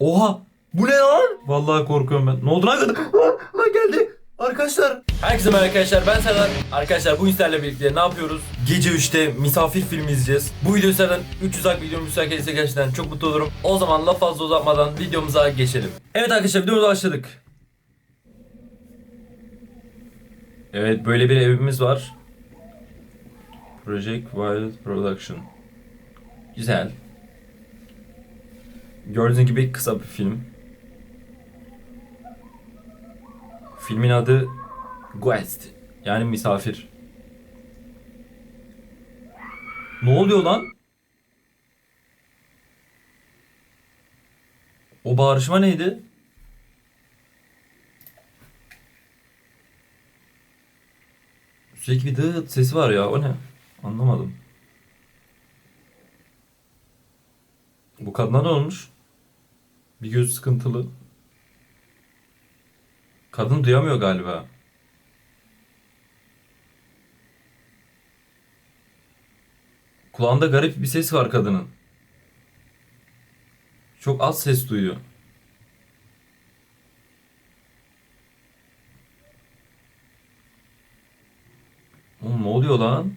Oha! Bu ne lan? Vallahi korkuyorum ben. Ne oldu lan? Lan, geldi. Arkadaşlar. Herkese merhaba arkadaşlar ben Serdar. Arkadaşlar bu sizlerle birlikte ne yapıyoruz? Gece 3'te misafir filmi izleyeceğiz. Bu video sizlerden 300 like videomu müsaade gelirse gerçekten çok mutlu olurum. O zaman laf fazla uzatmadan videomuza geçelim. Evet arkadaşlar videomuza başladık. Evet böyle bir evimiz var. Project Wild Production. Güzel. Gördüğünüz gibi kısa bir film. Filmin adı Guest. Yani misafir. Ne oluyor lan? O bağırışma neydi? Sürekli bir dıt sesi var ya. O ne? Anlamadım. Bu kadına ne olmuş? Bir göz sıkıntılı. Kadın duyamıyor galiba. Kulağında garip bir ses var kadının. Çok az ses duyuyor. Oğlum ne oluyor lan?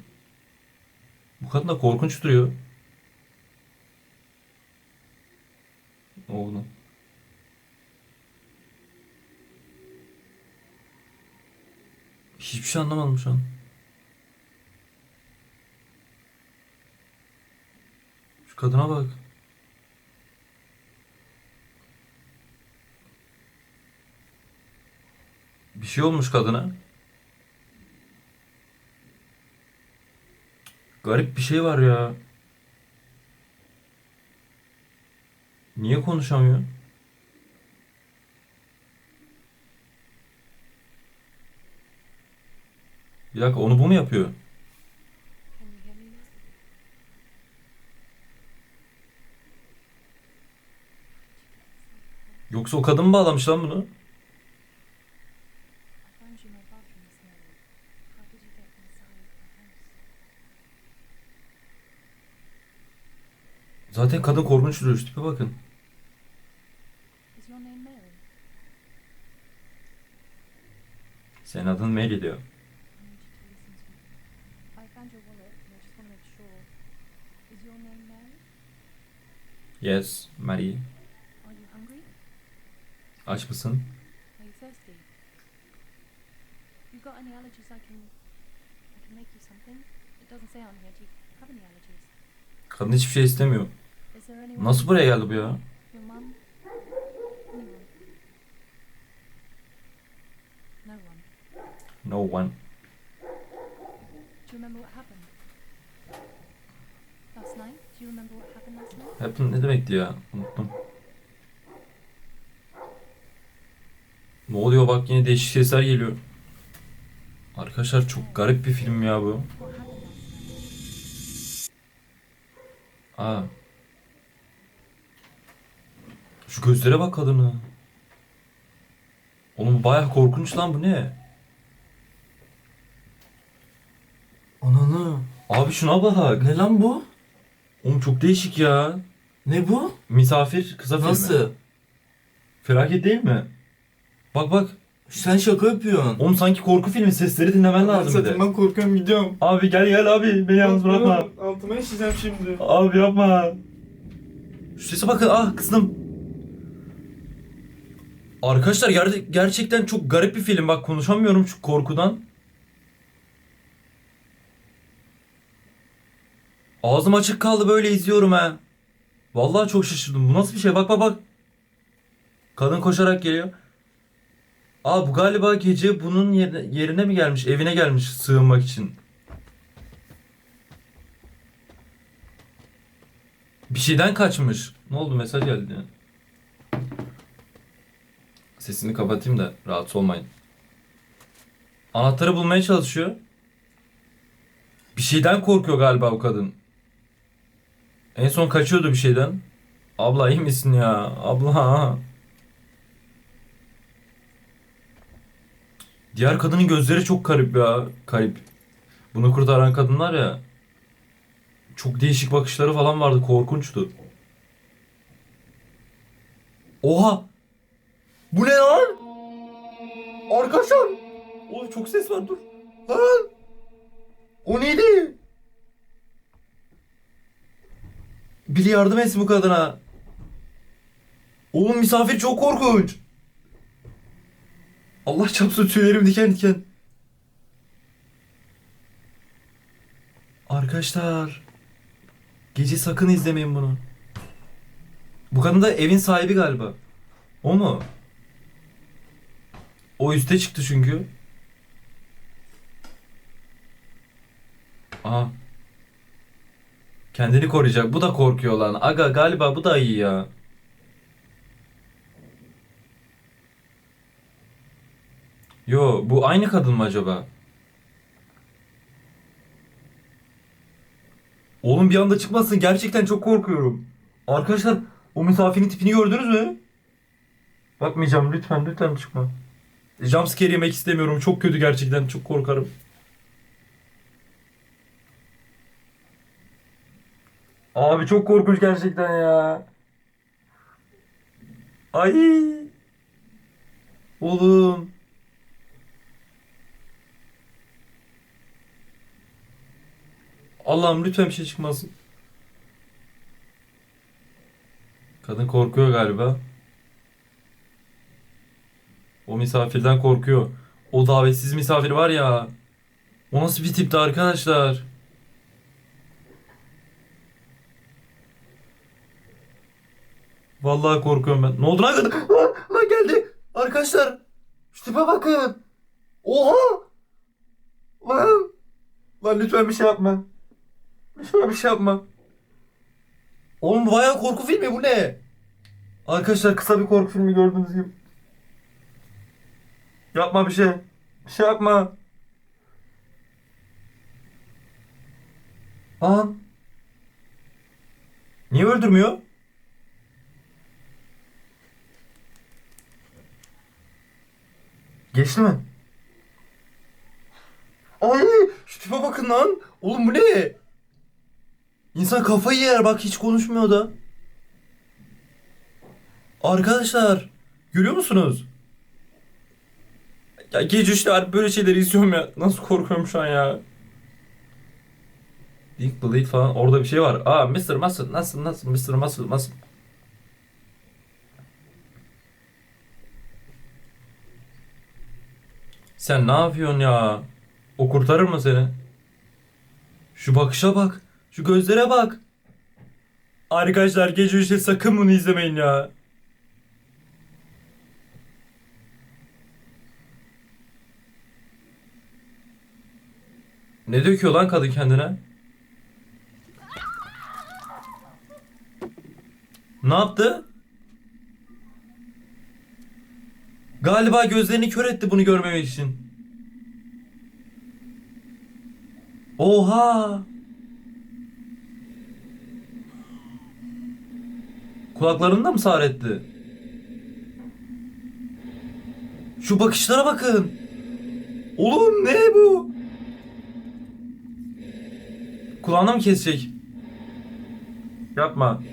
Bu kadın da korkunç duruyor. Oğlum. Hiçbir şey anlamadım şu an. Şu kadına bak. Bir şey olmuş kadına. Garip bir şey var ya. Niye konuşamıyor? Bir dakika onu bu mu yapıyor? Yoksa o kadın mı bağlamış lan bunu? Zaten kadın korkunç duruyor. Tipe bakın. Senin adın Mary diyor. You have any allergies? Kadın hiçbir şey istemiyor. Nasıl buraya geldi bu ya? No one. Do you remember what happened? Last night? Do you remember what happened ne demekti ya? Unuttum. Ne oluyor bak yine değişik sesler geliyor. Arkadaşlar çok garip bir film ya bu. Aa. Şu gözlere bak kadına. Oğlum bu bayağı korkunç lan bu ne? Ananı. Abi şuna bak. Ne lan bu? Oğlum çok değişik ya. Ne bu? Misafir kısa filmi. Nasıl? Felaket değil mi? Bak bak. Sen şaka yapıyorsun. Oğlum sanki korku filmi sesleri dinlemen lazım bir de. Zaten ben korkuyorum gidiyorum. Abi gel gel abi beni yalnız bırakma. Altıma işleyeceğim şimdi. Abi yapma. Şu sese bakın ah kızdım. Arkadaşlar ger- gerçekten çok garip bir film bak konuşamıyorum şu korkudan. Ağzım açık kaldı böyle izliyorum ha. Vallahi çok şaşırdım. Bu nasıl bir şey? Bak bak bak. Kadın koşarak geliyor. Aa bu galiba gece bunun yerine, mi gelmiş? Evine gelmiş sığınmak için. Bir şeyden kaçmış. Ne oldu? Mesaj geldi. Sesini kapatayım da rahatsız olmayın. Anahtarı bulmaya çalışıyor. Bir şeyden korkuyor galiba bu kadın. En son kaçıyordu bir şeyden. Abla iyi misin ya? Abla. Diğer kadının gözleri çok garip ya. Garip. Bunu kurtaran kadınlar ya. Çok değişik bakışları falan vardı. Korkunçtu. Oha! Bu ne lan? Arkadaşlar! Oğlum çok ses var dur. Lan! O neydi? Biri yardım etsin bu kadına. Oğlum misafir çok korkunç. Allah çapsın tüylerim diken diken. Arkadaşlar. Gece sakın izlemeyin bunu. Bu kadın da evin sahibi galiba. O mu? O üste çıktı çünkü. Aha. Kendini koruyacak. Bu da korkuyor lan. Aga galiba bu da iyi ya. Yo bu aynı kadın mı acaba? Oğlum bir anda çıkmasın. Gerçekten çok korkuyorum. Arkadaşlar o misafirin tipini gördünüz mü? Bakmayacağım lütfen lütfen çıkma. Jumpscare yemek istemiyorum. Çok kötü gerçekten. Çok korkarım. Abi çok korkunç gerçekten ya. Ay. Oğlum. Allah'ım lütfen bir şey çıkmasın. Kadın korkuyor galiba. O misafirden korkuyor. O davetsiz misafir var ya. O nasıl bir tipti arkadaşlar? Vallahi korkuyorum ben. Ne oldu lan lan geldi. Arkadaşlar. Şu tipe bakın. Oha. Lan. Lan lütfen bir şey yapma. Lütfen bir şey yapma. Oğlum bu bayağı korku filmi bu ne? Arkadaşlar kısa bir korku filmi gördüğünüz gibi. Yapma bir şey. Bir şey yapma. Lan. Niye öldürmüyor? Geçti mi? Ay şu tipe bakın lan. Oğlum bu ne? İnsan kafayı yer bak hiç konuşmuyor da. Arkadaşlar görüyor musunuz? Ya gece işte böyle şeyleri izliyorum ya. Nasıl korkuyorum şu an ya. Dick Bleed falan orada bir şey var. Aa Mr. Muscle nasıl nasıl Mr. Muscle nasıl? Sen ne yapıyorsun ya? O kurtarır mı seni? Şu bakışa bak. Şu gözlere bak. Arkadaşlar gece üçte sakın bunu izlemeyin ya. Ne döküyor lan kadın kendine? Ne yaptı? Galiba gözlerini kör etti bunu görmemek için. Oha! Kulaklarını da mı sağır etti? Şu bakışlara bakın. Oğlum ne bu? Kulağına mı kesecek? Yapma.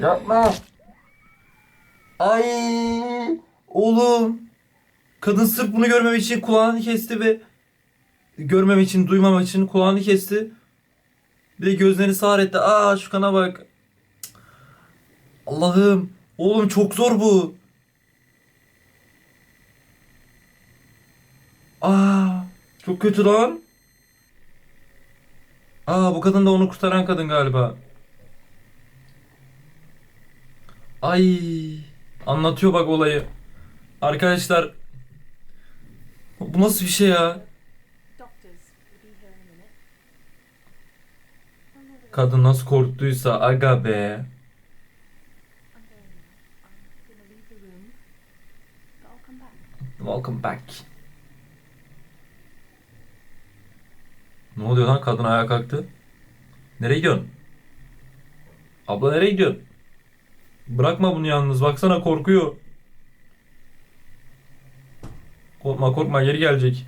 Yapma. Ay oğlum. Kadın sırf bunu görmemek için kulağını kesti ve görmemek için, duymamak için kulağını kesti. Bir de gözlerini sağır etti. Aa şu kana bak. Allah'ım. Oğlum çok zor bu. Aa çok kötü lan. Aa bu kadın da onu kurtaran kadın galiba. Ay anlatıyor bak olayı. Arkadaşlar bu nasıl bir şey ya? Kadın nasıl korktuysa aga be. Welcome back. Ne oluyor lan kadın ayağa kalktı. Nereye gidiyorsun? Abla nereye gidiyorsun? Bırakma bunu yalnız baksana korkuyor. Korkma korkma geri gelecek.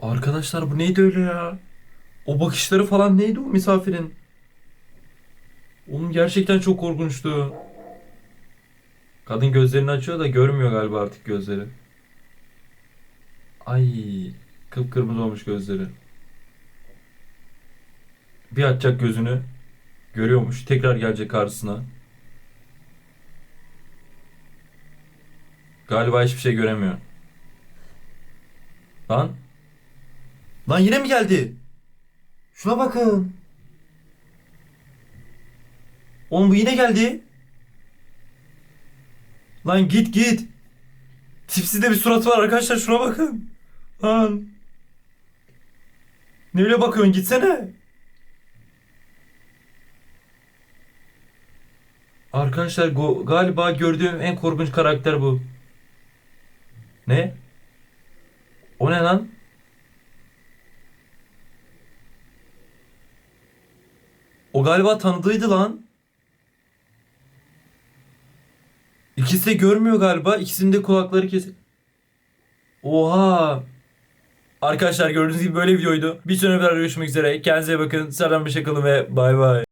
Arkadaşlar bu neydi öyle ya? O bakışları falan neydi o misafirin? Oğlum gerçekten çok korkunçtu. Kadın gözlerini açıyor da görmüyor galiba artık gözleri. Ay, kıpkırmızı olmuş gözleri. Bir açacak gözünü. Görüyormuş. Tekrar gelecek karşısına. Galiba hiçbir şey göremiyor. Lan. Lan yine mi geldi? Şuna bakın. Oğlum bu yine geldi. Lan git git. Tipsiz de bir suratı var arkadaşlar şuna bakın. Lan. Ne öyle bakıyorsun gitsene. Arkadaşlar galiba gördüğüm en korkunç karakter bu. Ne? O ne lan? O galiba tanıdığıydı lan. İkisi de görmüyor galiba. İkisinin de kulakları kesik. Oha. Arkadaşlar gördüğünüz gibi böyle videoydu. Bir sonraki videoda görüşmek üzere. Kendinize bakın. Selam bir şakalı ve bay bay.